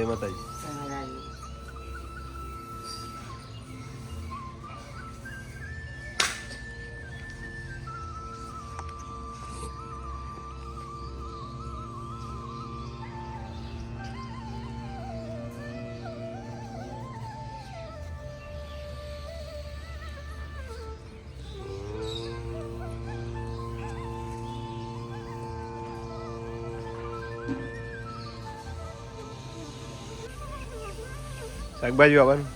જય માતાજી તમારા શાકભાજી આવવાનું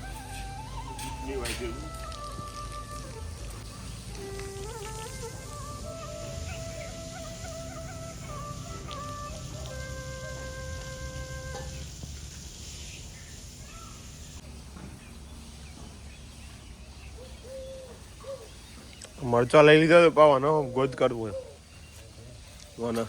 મરચા લઈ લીધો તો પાવાનો ગોદ કરવું કોને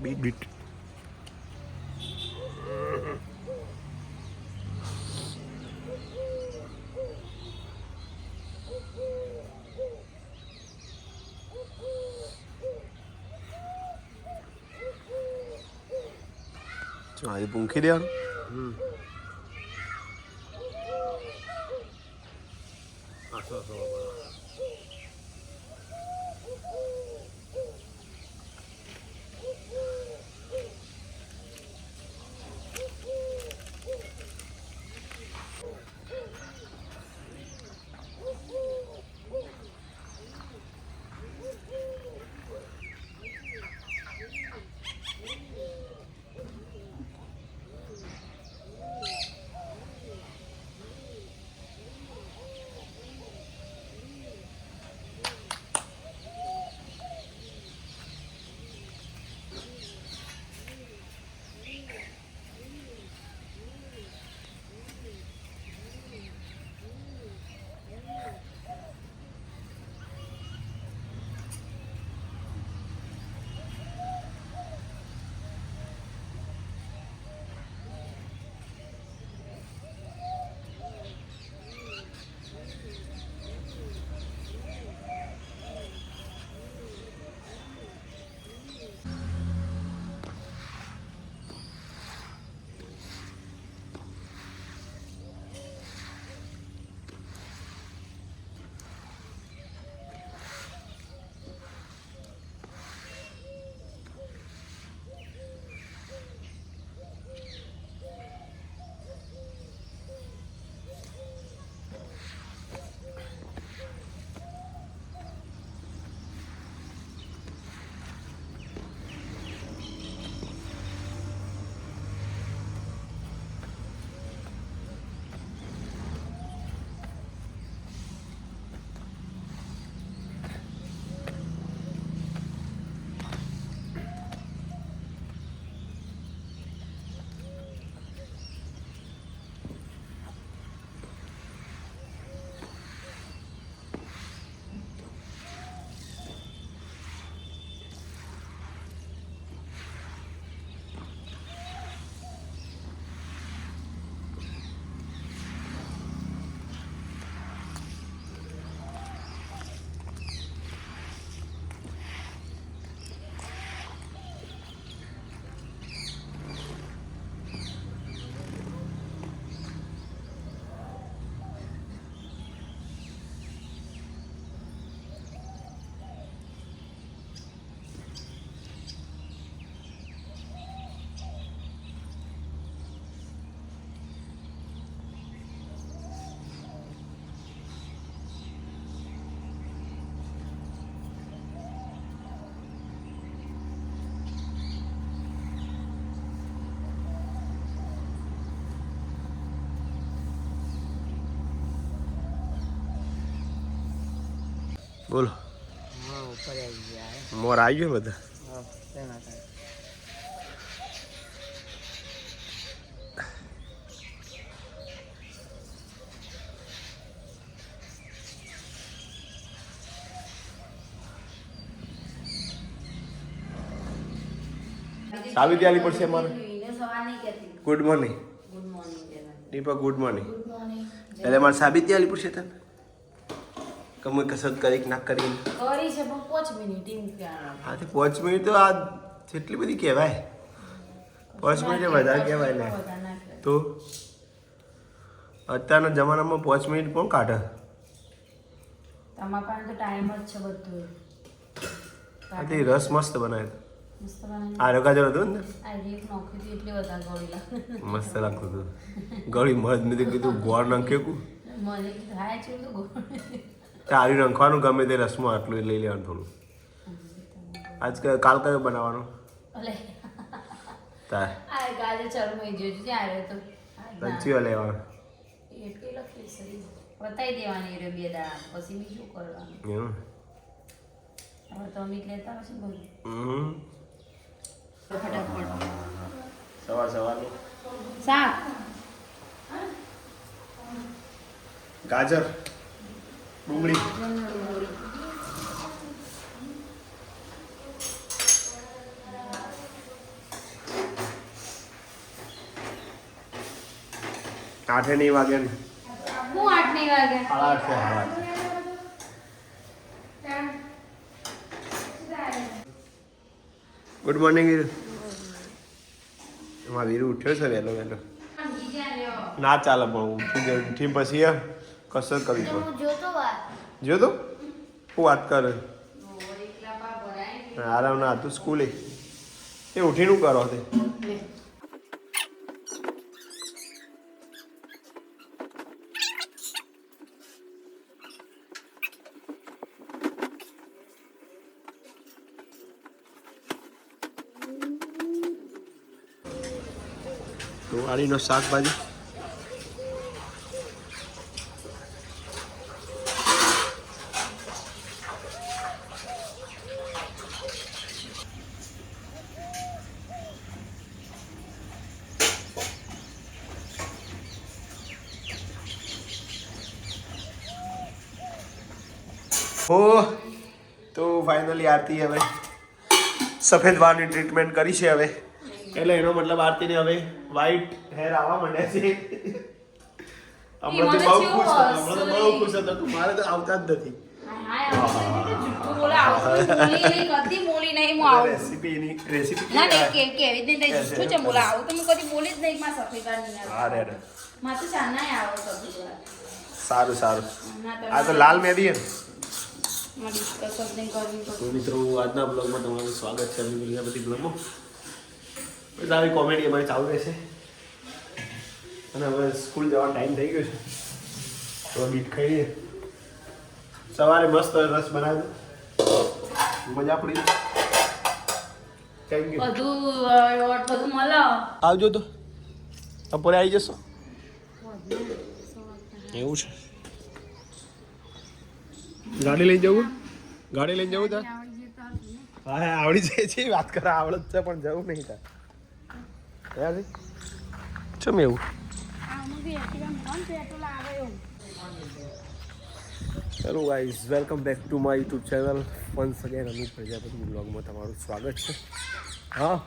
બીટ બીટ ચા એ પૂંખી દેવાનું બોલો. મોર આવી ગયો બધા? સાવિત્રી આલી પડશે અમારે? Good morning Deepak good morning એટલે મારે સાબિત આલી પડશે તને? કમે કસરત કરી કે ના કરી? કરી છે પણ પાંચ મિનિટ એમ કહેવાનું આથી પાંચ મિનિટ તો આ જેટલી બધી કહેવાય. પાંચ મિનિટ વધારે કહેવાય ને. તો અત્યારના જમાનામાં પાંચ મિનિટ કોણ કાઢે? તમારા પાસે તો ટાઈમ જ છે બધું. આથી રસ મસ્ત બનાવ્યો આ રકાજર હતું ને? મસ્ત લાગતું હતું. ગળી મધ નથી કીધું ગોળ નાખે કું. મને ખાય છે ગોળ રંખવાનું ગમે તે રસમાં આટલું લઈ લેવાનું થોડું. આજ કાલ કયો બનાવવાનો? અલે. તાર. આ ગાજે ચરમાઈ ગયો છે ત્યારે તો. પંચીઓ લેવાનો. એટલી લખી સરી બતાવી દેવાની રે બે દાડા પછી બીજું કરવાનું. હવે તો અમિત લેતા હશે બધું હમ. ફટાફટ. સવાર સવારનું. શાક. ગાજર. ડુંગળી. આઠે નહીં વાગે. ને હું આઠ નહીં વાગે. સાડા આઠ છે સાડા ગુડ મોર્નિંગ વીરુ. એમાં વીરુ ઉઠ્યો છે વહેલો વહેલો. ના ચાલે પણ ગયો ઉઠી પછી એમ કસરત કરવી પડે. જો તો હું વાત કરે. આરામ ના હતું સ્કૂલે. એ ઉઠીને કરો તે? વાડીનો શાકભાજી? હો તો ફાઇનલી આરતી હવે. સફેદ વાળની ટ્રીટમેન્ટ કરી છે હવે. એટલે એનો મતલબ આરતીને હવે વ્હાઈટ હેર આવવા માંડ્યા છે. હમણાં તો બહુ ખુશ હમણાં તો બહુ ખુશ હતો તું મારે તો આવતા જ નથી. સારું સારું. આ તો લાલ મેદી હે તો મિત્રો આજના બ્લોગમાં તમારું સ્વાગત છે. અમે બીજા બધી બ્લોગમાં બસ આવી કોમેડી અમારી ચાલુ રહેશે. અને હવે સ્કૂલ જવાનો ટાઈમ થઈ ગયો છે. તો બીટ ખાઈએ સવારે મસ્ત રસ બનાવ્યો મજા પડી આવજો તો. બપોરે આવી જશો? એવું છે. ગાડી લઈને જવું? ગાડી લઈને જવું તાર? હા હા, આવડી જાય છે વાત કરે આવડત છે પણ જવું નહીં તાર. યાર ચમ એવું? Hello guys welcome back to my YouTube channel once again Anup Prajapati બ્લોગમાં તમારું સ્વાગત છે. હા?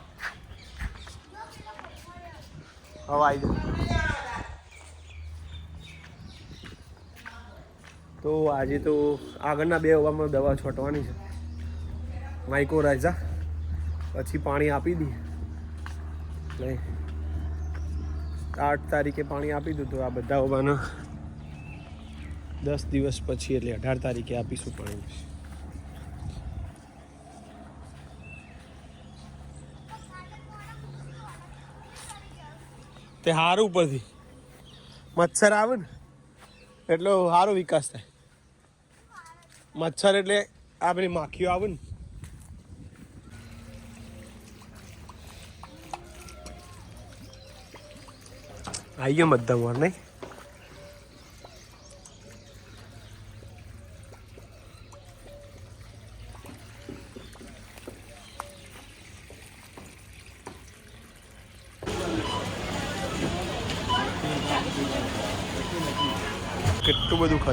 હવે આવી જાઓ તો આજે તો આગળના બે હવામાં દવા છોટવાની છે. માઇકો રાજા. પછી પાણી આપી દી. એટલે આઠ તારીખે પાણી આપી દીધું આ બધા હોવાના દસ દિવસ પછી એટલે અઢાર તારીખે આપીશું પાણી તે હારું ઉપરથી. મચ્છર આવે ને? એટલો સારો વિકાસ થાય. મચ્છર એટલે આ બધી માખીઓ આવે ને. આવી ગયો બધા મોર નહીં?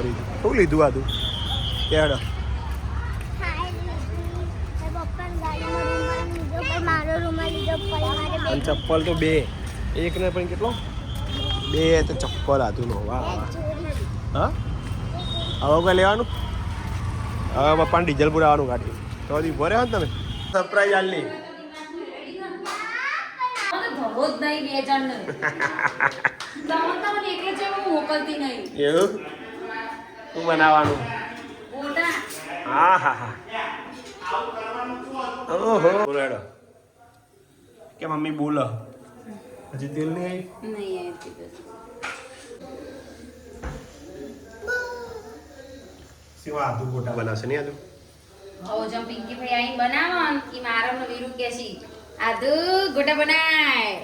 ખરીદ્યું શું લીધું આ તું કેડ અને ચપ્પલ તો બે. એક ને પણ કેટલો? બે તો ચપ્પલ હતું નો વાહ. હા? હવે કઈ લેવાનું? હવે પપ્પાને ડીઝલ પુરાવાનું ગાડી. તો હજી ભરે હોય તમે? સરપ્રાઈઝ આલની એવું? શું બનાવવાનું? ગોટા હા હા હા. ઓહો. બોલાડો. કે મમ્મી બોલો. હજી તેલ નહીં આવી? નહીં બસ. ગોટા બનાવશે નહીં પિંકી ભાઈ આઈને બનાવો કે મારો ને વીરુ કે છે. આદુ ગોટા બનાય.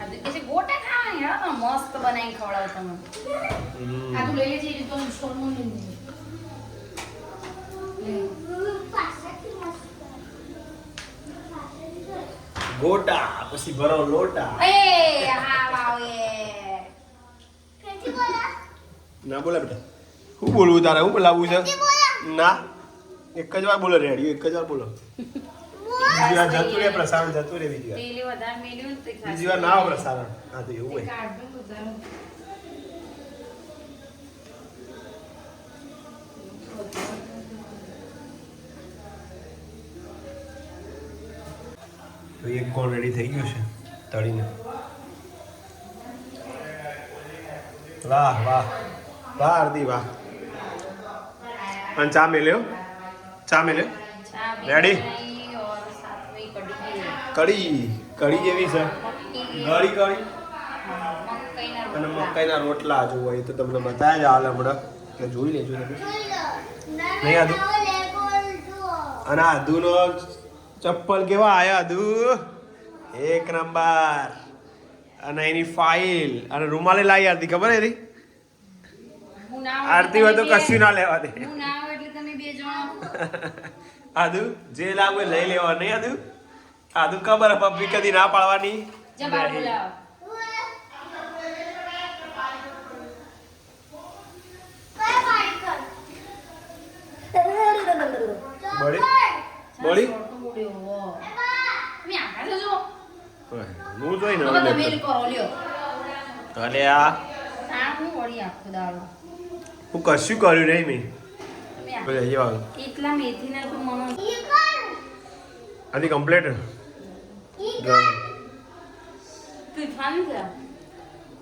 આદુ કે છે ગોટા હેડો મસ્ત ખવડાવો લઈ લેજે લઈ ગોટા પછી ભરો લોટા. એ હા વાવ એ. ના બોલા બેટા. શું બોલવું તારે? શું બોલાવું છે? ના. એક જ વાર બોલો રેડિયો એક જ વાર બોલો. બીજી વાર જતું રે પ્રસારણ જતું રે બીજી વાર. બીજી વાર ના આવે પ્રસારણ. હા તો એવું હોય. તો એક કોણ રેડી થઈ ગયું છે તળીને. વાહ વાહ. વાહ આરતી વાહ. અને ચા મેલ્યો? ચા મેલ્યો? ચા કઢી કઢી જેવી છે? ગળી કઢી અને. મકાઈના રોટલા જો હોય તો તમને બતાવ્યા જ હાલ હમણાં. એટલે જોઈ લેજો તમે. નહીં આદુ? અને આદુનો ચપ્પલ કેવા આયા આદુ? એક નંબર. અને એની ફાઇલ અને રૂમાલે લાવી આરતી ખબર એની? હું ના હોય આરતી હોય તો કશું ના લેવા દે. હું ના હોય એટલે તમે બે જણો. આદુ જે લાગુ લઈ લેવા નહીં આદુ? આદુ ખબર પબ્લિક કદી ના પાડવાની. બોલી. હું જોઈ ને આ આ. હું કશું કર્યું નહીં મેં. આ- એટલા તો મને આથી કમ્પ્લીટ છે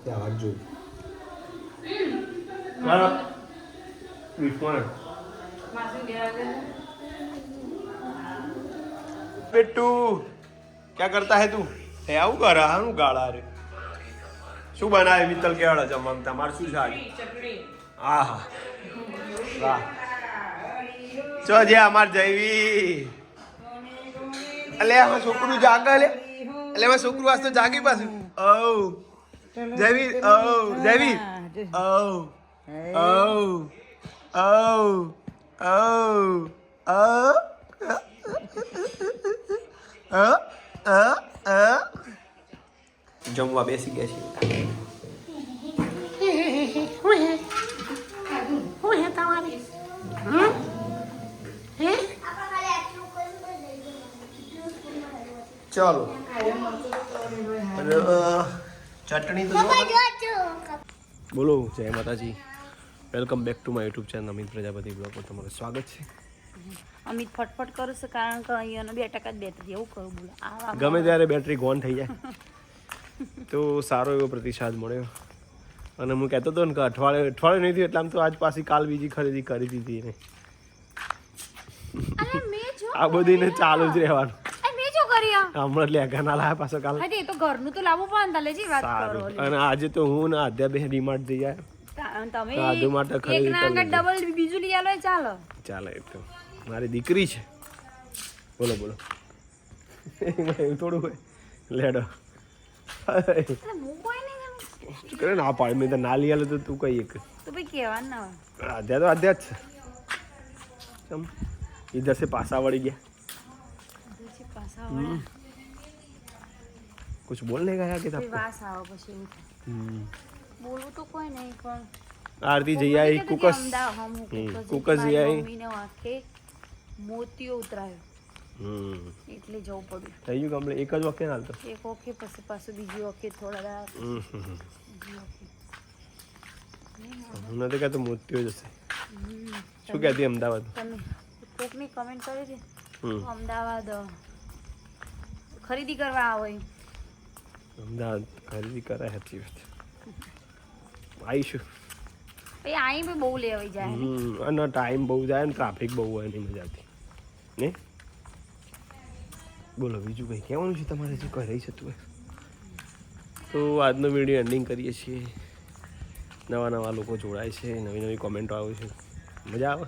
ત્યાં વાત જોઈ મારા વિશ્વને માસી બેરા છે બેટુ ક્યાં કરતા હે તું એ આવું કરે હાનું ગાળા રે શું બનાવે મિત્તલ કેવાળા જમવાનું તમારે શું છે હા હા વાહ ચો જે અમાર જયવી અલે આમાં છોકરું જાગે લે અલે આમાં છોકરું આજ તો જાગી પાછું. ઓ જયવી ઓ જયવી ઓ ઓ ઓ ઓ ઓ અ? અ? અ? જમવા બેસી ગયા છીએ. ચાલો. ચટણી તો બોલો જય માતાજી. Welcome back to my YouTube channel Amit Prajapati blog પર તમારું સ્વાગત છે. અમિત ફટફટ કરું છું કારણ કે અહીંયાનો બે ટકા જ બેટરી એવું કરું બોલો. આ ગમે ત્યારે બેટરી ગોન થઈ જાય. તો સારો એવો પ્રતિસાદ મળ્યો. અને હું કહેતો હતો ને કે અઠવાડિયે અઠવાડિયે નહીં થયું એટલે આમ તો આજ પાછી કાલ બીજી ખરીદી કરી દીધી એને. અરે મેં જો આ બધીને ચાલુ જ રહેવાનું. હમણાં લેગા ના લાયા પાછો કાલ. હા તો ઘરનું તો લાવવું પણ તાલે જી વાત કરો અને આજે તો હું ને આધ્યા બે ડીમાર્ટ જઈ આયા. તમે આદુ માટે એક ખરીદી કરી આગળ ડબલ બીજું લઈ આલો ચાલો. ચાલે એ તો. મારી દીકરી છે. બોલો બોલો. થોડું હોય. લેડો. અરે. શું કરે ના પાડી મેં તો ના લઈ આલે તો તું કઈ એક. તો ભાઈ કહેવાનું ના આધ્યા તો આધ્યા જ છે. ચમ. ઇધર સે પાસા વળી ગયા. પાસા વળ્યા. कुछ बोलने का है कि પછી आपको વાસ આવે પછી એવું થાય. हम्म, બોલવું તો કોઈ નહીં પણ आरती जई आई મમ્મી કહેતી હતી कुकस અમદાવાદ, હમ, હું હમ, કુકસ કુકસ જતી જઈ મારી આવી. મમ્મીને વાંકે મોતીઓ ઉતરાયો હમ એટલે જવું પડ્યું થઈ ગયું કમ્પ્લીટ એક જ વખતે હાલ તો એક વખત પછી પાછું બીજી વખત થોડા દાડા હમ હમ હમ. બીજી વખત હું નથી કહેતો મોતિયો જ હશે હમ. શું કહેતી અમદાવાદ તમે કોકની કમેન્ટ કરી હતી હમ અમદાવાદ અ, ખરીદી કરવા આવો એમ. અમદાવાદ ખરીદી સાચી વાત. આવીશું પછી આઈ બી બહુ લેવાઈ જાય અને ટાઈમ બહુ જાય ને ટ્રાફિક બહુ હોય નહીં મજાથી. ને? બોલો બીજું કંઈ કહેવાનું છે તમારે? જે કહી રહી છે તું આજનો વીડિયો એન્ડિંગ કરીએ છીએ. નવા નવા લોકો જોડાય છે નવી નવી કોમેન્ટો આવે છે. મજા આવે?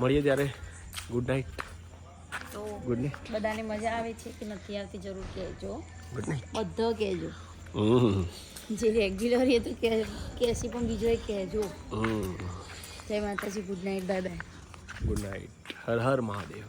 મળીએ ત્યારે. ગુડ નાઇટ તો ગુડ નાઇટ બધાને મજા આવે છે કે નથી આવતી? જરૂર કહેજો. ગુડ નાઇટ બધો કહેજો. જે રેગ્યુલર એ તો કેસી પણ બીજો એ કહેજો. જય માતાજી good night bye bye good night હર હર મહાદેવ.